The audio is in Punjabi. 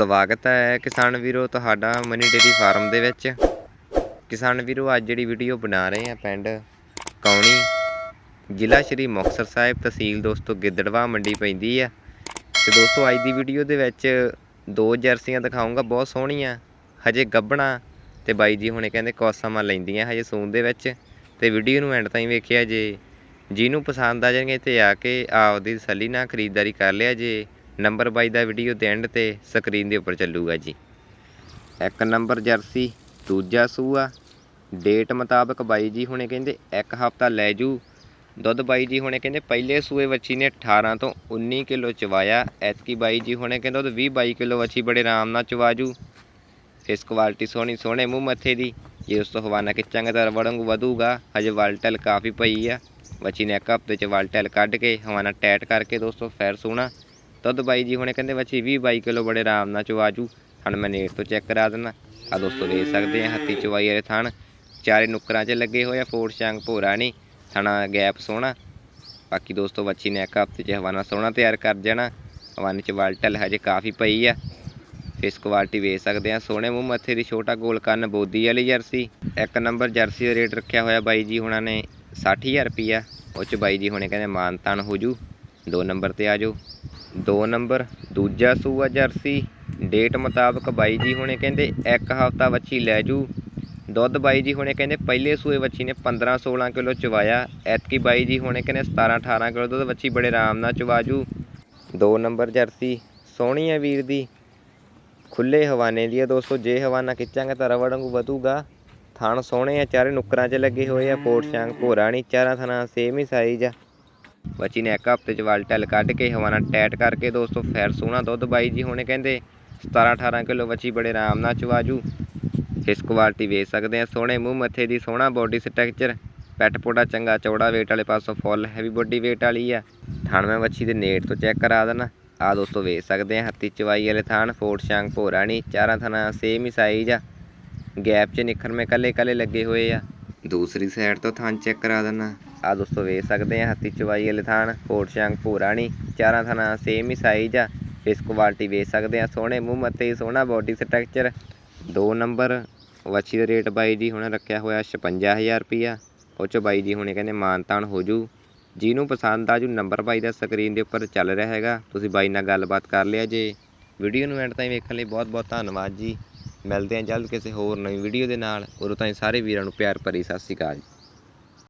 ਸਵਾਗਤ ਹੈ ਕਿਸਾਨ ਵੀਰੋ ਤੁਹਾਡਾ ਮਨੀ ਡੇਰੀ ਫਾਰਮ ਦੇ ਵਿੱਚ। ਕਿਸਾਨ ਵੀਰੋ, ਅੱਜ ਜਿਹੜੀ ਵੀਡੀਓ ਬਣਾ ਰਹੇ ਆ ਪਿੰਡ ਕੌਣੀ, ਜ਼ਿਲ੍ਹਾ ਸ਼੍ਰੀ ਮੁਕਤਸਰ ਸਾਹਿਬ ਤਹਿਸੀਲ ਦੋਸਤੋ ਗਿੱਦੜਵਾ ਮੰਡੀ ਪੈਂਦੀ ਆ। ਤੇ ਦੋਸਤੋ, ਅੱਜ ਦੀ ਵੀਡੀਓ ਦੇ ਵਿੱਚ ਦੋ ਜਰਸੀਆਂ ਦਿਖਾਉਂਗਾ ਬਹੁਤ ਸੋਹਣੀਆਂ। ਹਜੇ ਗੱਭਣਾ ਤੇ ਬਾਈ ਜੀ ਹੁਣੇ ਕਹਿੰਦੇ ਕੁਛ ਲੈਂਦੀਆਂ, ਹਜੇ ਸੂਨ ਦੇ ਵਿੱਚ। ਤੇ ਵੀਡੀਓ ਨੂੰ ਐਂਡ ਤਾਈਂ ਵੇਖਿਆ ਜੇ, ਜਿਹਨੂੰ ਪਸੰਦ ਆ ਜਾਣਗੇ ਤੇ ਆ ਕੇ ਆਪਦੀ ਤਸੱਲੀ ਨਾਲ ਖਰੀਦਦਾਰੀ ਕਰ ਲਿਆ ਜੇ। ਨੰਬਰ ਬਾਈ ਦਾ ਵੀਡੀਓ ਦੇ ਐਂਡ ਤੇ ਸਕਰੀਨ ਦੇ ਉੱਪਰ ਚੱਲੂਗਾ ਜੀ। ਇੱਕ ਨੰਬਰ ਜਰਸੀ, ਦੂਜਾ ਸੂਆ। ਡੇਟ ਮੁਤਾਬਕ ਬਾਈ ਜੀ ਹੁਣੇ ਕਹਿੰਦੇ ਇੱਕ ਹਫਤਾ ਲੈ ਜੂ। ਦੁੱਧ ਬਾਈ ਜੀ ਹੁਣੇ ਕਹਿੰਦੇ ਪਹਿਲੇ ਸੂਏ ਵੱਛੀ ਨੇ 18 ਤੋਂ 19 ਕਿਲੋ ਚਵਾਇਆ। ਐਤਕੀ ਬਾਈ ਜੀ ਹੁਣੇ ਕਹਿੰਦੇ ਦੁੱਧ 20 22 ਕਿਲੋ ਵੱਛੀ ਬੜੇ ਆਰਾਮ ਨਾਲ ਚਵਾਜੂ ਇਸ ਕੁਆਲਿਟੀ ਸੋਹਣੀ ਸੋਹਣੇ ਮੂੰਹ ਮੱਥੇ ਦੀ। ਜੇ ਉਸ ਤੋਂ ਹਵਾਨਾ ਖਿੱਚਾਂਗੇ ਤਾਂ ਰਵੜੰਗ ਵਧੂਗਾ। ਹਜੇ ਵਲਟਲ ਕਾਫੀ ਪਈ ਆ। ਵੱਛੀ ਨੇ ਇੱਕ ਹਫ਼ਤੇ ਚ ਵਲਟਲ ਕੱਢ ਕੇ ਹਵਾਨਾ ਟੈਟ ਕਰਕੇ ਦੋਸਤੋ ਫੈਰ ਸੋਹਣਾ ਦੁੱਧ ਬਾਈ ਜੀ ਹੁਣੇ ਕਹਿੰਦੇ ਬੱਚੀ 20 22 ਕਿਲੋ ਬੜੇ ਆਰਾਮ ਨਾਲ ਚਵਾਜੂ ਹੁਣ ਮੈਂ ਨੇੜ ਤੋਂ ਚੈੱਕ ਕਰਾ ਦਿੰਦਾ। ਆ ਦੋਸਤੋ ਦੇਖ ਸਕਦੇ ਆ, ਹੱਥੀ ਚਵਾਈ ਵਾਲੇ ਥਣ। ਚਾਰੇ ਨੁੱਕਰਾਂ 'ਚ ਲੱਗੇ ਹੋਏ ਆ ਫੋੜ ਸ਼ਾਂਗ ਭੋਰਾ ਨਹੀਂ। ਥਣਾ ਗੈਪ ਸੋਹਣਾ। ਬਾਕੀ ਦੋਸਤੋ ਬੱਚੀ ਨੇ ਇੱਕ ਹਫ਼ਤੇ 'ਚ ਹਵਾਨਾ ਸੋਹਣਾ ਤਿਆਰ ਕਰ ਜਾਣਾ। ਹਵਾਨੇ 'ਚ ਵਾਲਟਲ ਹਜੇ ਕਾਫੀ ਪਈ ਆ। ਫੇਸ ਕੁਆਲਿਟੀ ਵੇਚ ਸਕਦੇ ਆ, ਸੋਹਣੇ ਮੂੰਹ ਮੱਥੇ ਦੀ ਛੋਟਾ ਗੋਲ ਕੰਨ ਬੋਦੀ ਵਾਲੀ ਜਰਸੀ। ਇੱਕ ਨੰਬਰ ਜਰਸੀ ਦਾ ਰੇਟ ਰੱਖਿਆ ਹੋਇਆ ਬਾਈ ਜੀ ਹੁਣਾਂ ਨੇ 60000 ਰੁਪਿਆ ਉਹ 'ਚ ਬਾਈ ਜੀ ਹੁਣੇ ਕਹਿੰਦੇ ਮਾਨ ਤਾਨ ਹੋ ਜੂ। ਦੋ ਨੰਬਰ ਤੇ ਆ ਜਾਓ। ਦੋ ਨੰਬਰ, ਦੂਜਾ ਸੂਆ ਜਰਸੀ। ਡੇਟ ਮੁਤਾਬਕ ਬਾਈ ਜੀ ਹੁਣੇ ਕਹਿੰਦੇ ਇੱਕ ਹਫਤਾ ਵੱਛੀ ਲੈ ਜੂ। ਦੁੱਧ ਬਾਈ ਜੀ ਹੁਣੇ ਕਹਿੰਦੇ ਪਹਿਲੇ ਸੂਏ ਵੱਛੀ ਨੇ 15 16 ਕਿਲੋ ਚਵਾਇਆ। ਐਤਕੀ ਬਾਈ ਜੀ ਹੁਣੇ ਕਹਿੰਦੇ 17 18 ਕਿਲੋ ਦੁੱਧ ਵੱਛੀ ਬੜੇ ਆਰਾਮ ਨਾਲ ਚਵਾਜੂ ਦੋ ਨੰਬਰ ਜਰਸੀ ਸੋਹਣੀ ਹੈ ਵੀਰ ਦੀ। ਖੁੱਲੇ ਹਵਾਨੇ ਦੀ ਹੈ ਦੋਸਤੋ, ਜੇ ਹਵਾਨਾ ਖਿੱਚਾਂਗੇ ਤਾਂ ਰਵੜ ਵਾਂਗੂ ਵਧੂਗਾ। ਥਣ ਸੋਹਣੇ ਆ, ਚਾਰੇ ਨੁੱਕਰਾਂ 'ਚ ਲੱਗੇ ਹੋਏ ਆ, ਪੋਟ ਸ਼ਾਂਗ ਭੋਰਾ ਨਹੀਂ ਚਾਰਾਂ ਥਣਾ ਸੇਮ ਹੀ ਸਾਈਜ਼ ਆ। ਬੱਚੀ ਨੇ ਇੱਕ ਹਫ਼ਤੇ 'ਚ ਵਲਟਲ ਕੱਢ ਕੇ ਹਵਾਨਾ ਟੈਟ ਕਰਕੇ ਦੋਸਤੋ ਫੈਰ ਸੋਹਣਾ ਦੁੱਧ ਬਾਈ ਜੀ ਹੁਣੇ ਕਹਿੰਦੇ 17 18 ਕਿਲੋ ਬੱਚੀ ਬੜੇ ਆਰਾਮ ਨਾਲ ਚਵਾਜੂ ਇਸ ਕੁਆਲਿਟੀ ਵੇਚ ਸਕਦੇ ਆ, ਸੋਹਣੇ ਮੂੰਹ ਮੱਥੇ ਦੀ ਸੋਹਣਾ ਬੋਡੀ ਸਟਰਕਚਰ ਪੈਟ ਪੋੜਾ ਚੰਗਾ ਚੌੜਾ weight ਵਾਲੇ ਪਾਸੋਂ ਫੁੱਲ ਹੈਵੀ ਬੋਡੀ weight ਵਾਲੀ ਆ। ਥਣ ਮੈਂ ਬੱਚੀ ਦੇ ਨੇੜ ਤੋਂ ਚੈੱਕ ਕਰਾ ਦੇਣਾ। ਆ ਦੋਸਤੋ ਵੇਚ ਸਕਦੇ ਆ ਹੱਤੀ ਚਵਾਈ ਵਾਲੇ ਥਾਣ, ਫੋਰਟ ਸ਼ਾਂਗ ਭੋਰਾ ਨਹੀਂ ਚਾਰਾਂ ਥਾਣਾ ਸੇਮ ਹੀ ਸਾਈਜ਼ ਆ। ਗੈਪ 'ਚ ਨਿਖਰ ਮੈਂ ਕੱਲੇ ਕੱਲੇ ਲੱਗੇ ਹੋਏ ਆ। ਦੂਸਰੀ ਸਾਈਡ ਤੋਂ ਥਾਂ ਚੈੱਕ ਕਰਾ ਦੇਣਾ ਆ ਦੋਸਤੋ ਵੇਖ ਸਕਦੇ ਆ ਹੱਤੀ ਚਵਾਈ ਵਾਲੇ ਥਾਨ ਫੋਰਟ ਸ਼ਾਂਗ ਭੋਰਾ ਨਹੀਂ ਚਾਰਾਂ ਥਾਂ ਸੇਮ ਹੀ ਸਾਈਜ਼ ਆ। ਇਸ ਕੁਆਲਿਟੀ ਵੇਚ ਸਕਦੇ ਆ, ਸੋਹਣੇ ਮੂੰਹ ਮੱਥੇ, ਸੋਹਣਾ ਬੋਡੀ ਸਟਰਕਚਰ ਦੋ ਨੰਬਰ ਵੱਛੀ ਦਾ ਰੇਟ ਬਾਈ ਜੀ ਹੁਣ ਰੱਖਿਆ ਹੋਇਆ 56000 ਰੁਪਿਆ ਉਹ 'ਚ ਬਾਈ ਜੀ ਹੁਣੇ ਕਹਿੰਦੇ ਮਾਨਤਾਨ ਹੋ ਜੂ। ਜਿਹਨੂੰ ਪਸੰਦ ਆ ਜੂ ਨੰਬਰ ਬਾਈ ਦਾ ਸਕਰੀਨ ਦੇ ਉੱਪਰ ਚੱਲ ਰਿਹਾ ਹੈਗਾ। ਤੁਸੀਂ ਬਾਈ ਨਾਲ ਗੱਲਬਾਤ ਕਰ ਲਿਆ ਜੇ। ਵੀਡੀਓ ਨੂੰ ਐਂਡ ਤਾਈਂ ਵੇਖਣ ਲਈ ਬਹੁਤ ਬਹੁਤ ਧੰਨਵਾਦ ਜੀ। ਮਿਲਦੇ ਹਾਂ ਜਲਦ ਕਿਸੇ ਹੋਰ ਨਵੀਂ ਵੀਡੀਓ ਦੇ ਨਾਲ। ਉਦੋਂ ਤਾਈਂ ਸਾਰੇ ਵੀਰਾਂ ਨੂੰ ਪਿਆਰ ਭਰੀ ਸਤਿ ਸ਼੍ਰੀ ਅਕਾਲ ਜੀ।